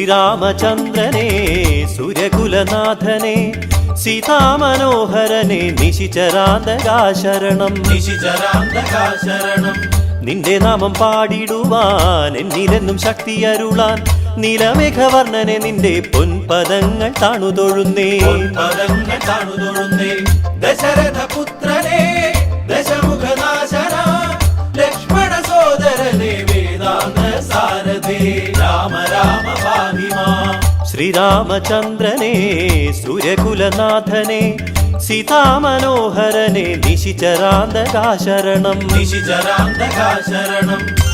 ശ്രീരാമചന്ദ്രനെ സുരകുലനാഥനെ സീതാമനോഹരനെ നിശിചരാന്തകാശരണം. നിശിചരാന്തകാശരണം. നിന്റെ നാമം പാടിടുവാൻ എന്നിലെന്നും ശക്തി അരുളാൻ നീലമേഘവർണനെ നിന്റെ പൊൻപദങ്ങൾ താണുതൊഴുന്നേ. പദങ്ങൾ താണുതൊഴുന്നേ. ദശരഥ രാമ രാമ പാഹിമാ ശ്രീരാമചന്ദ്രനെ സുരകുലനാഥനെ സീതാമനോഹരനെ നിശിചരാന്തകാശരണം. നിശിചരാന്തകാശരണം.